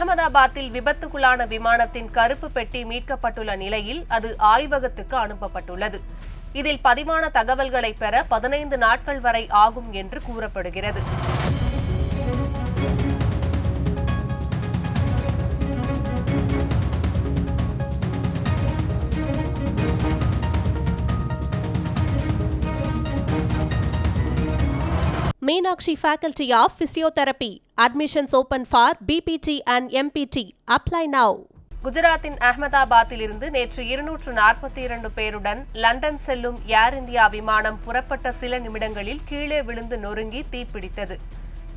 அகமதாபாத்தில் விபத்துக்குள்ளான விமானத்தின் கருப்பு பெட்டி மீட்கப்பட்டுள்ள நிலையில் அது ஆய்வகத்துக்கு அனுப்பப்பட்டுள்ளது. இதில் பதிவான தகவல்களை பெற பதினைந்து நாட்கள் வரை ஆகும் என்று கூறப்படுகிறது. Meenakshi faculty of physiotherapy admissions open for BPT and MPT apply now குஜராத்தின் அகமதாபாத்திலிருந்து நேற்று இருநூற்று நாற்பத்தி இரண்டு பேருடன் லண்டன் செல்லும் ஏர் இந்தியா விமானம் புறப்பட்ட சில நிமிடங்களில் கீழே விழுந்து நொறுங்கி தீப்பிடித்தது.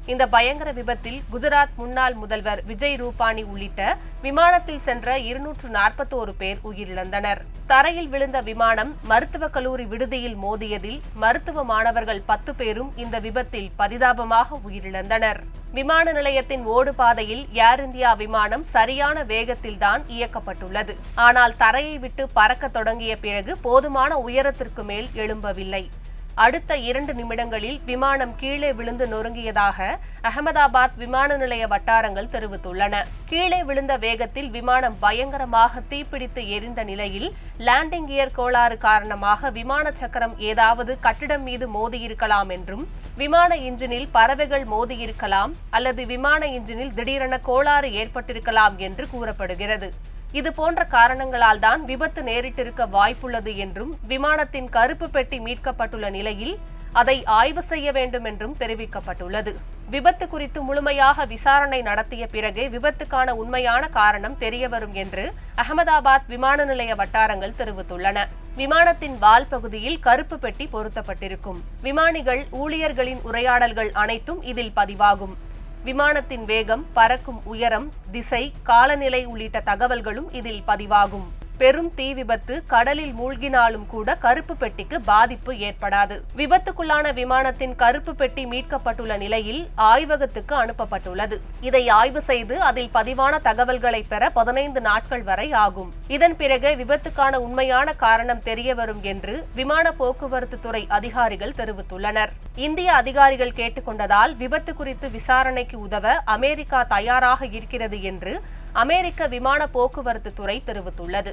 இந்த பயங்கர விபத்தில் குஜராத் முன்னாள் முதல்வர் விஜய் ரூபானி உள்ளிட்ட விமானத்தில் சென்ற இருநூற்று நாற்பத்தோரு பேர் உயிரிழந்தனர். தரையில் விழுந்த விமானம் மருத்துவக் கல்லூரி விடுதியில் மோதியதில் மருத்துவ மாணவர்கள் பத்து பேரும் இந்த விபத்தில் பரிதாபமாக உயிரிழந்தனர். விமான நிலையத்தின் ஓடுபாதையில் ஏர் இந்தியா விமானம் சரியான வேகத்தில்தான் இயக்கப்பட்டுள்ளது. ஆனால் தரையை விட்டு பறக்கத் தொடங்கிய பிறகு போதுமான உயரத்திற்கு மேல் எழும்பவில்லை. அடுத்த இரண்டு நிமிடங்களில் விமானம் கீழே விழுந்து நொறுங்கியதாக அகமதாபாத் விமான நிலைய வட்டாரங்கள் தெரிவித்துள்ளன. கீழே விழுந்த வேகத்தில் விமானம் பயங்கரமாக தீப்பிடித்து எரிந்த நிலையில் லேண்டிங் கியர் கோளாறு காரணமாக விமான சக்கரம் ஏதாவது கட்டிடம் மீது மோதியிருக்கலாம் என்றும் விமான இன்ஜினில் பறவைகள் மோதியிருக்கலாம் அல்லது விமான இன்ஜினில் திடீரென கோளாறு ஏற்பட்டிருக்கலாம் என்று கூறப்படுகிறது. இது போன்ற காரணங்களால் தான் விபத்து நேரிட்டிருக்க வாய்ப்புள்ளது என்றும் விமானத்தின் கருப்பு பெட்டி மீட்கப்பட்டுள்ள நிலையில் அதை ஆய்வு செய்ய வேண்டும் என்றும் தெரிவிக்கப்பட்டுள்ளது. விபத்து குறித்து முழுமையாக விசாரணை நடத்திய பிறகே விபத்துக்கான உண்மையான காரணம் தெரியவரும் என்று அகமதாபாத் விமான நிலைய வட்டாரங்கள் தெரிவித்துள்ளன. விமானத்தின் வால் பகுதியில் கருப்பு பெட்டி பொருத்தப்பட்டிருக்கும். விமானிகள் ஊழியர்களின் உரையாடல்கள் அனைத்தும் இதில் பதிவாகும். விமானத்தின் வேகம் பறக்கும் உயரம் திசை காலநிலை உள்ளிட்ட தகவல்களும் இதில் பதிவாகும். பெரும் தீ விபத்து கடலில் மூழ்கினாலும் கூட கருப்பு பெட்டிக்கு பாதிப்பு ஏற்படாது. விபத்துக்குள்ளான விமானத்தின் கருப்பு பெட்டி மீட்கப்பட்டுள்ள நிலையில் ஆய்வகத்துக்கு அனுப்பப்பட்டுள்ளது. இதை ஆய்வு செய்து அதில் பதிவான தகவல்களை பெற பதினைந்து நாட்கள் வரை ஆகும். இதன் பிறகு விபத்துக்கான உண்மையான காரணம் தெரிய வரும் என்று விமான போக்குவரத்து துறை அதிகாரிகள் தெரிவித்துள்ளனர். இந்திய அதிகாரிகள் கேட்டுக்கொண்டதால் விபத்து குறித்து விசாரணைக்கு உதவ அமெரிக்கா தயாராக இருக்கிறது என்று அமெரிக்க விமான போக்குவரத்து துறை தெரிவித்துள்ளது.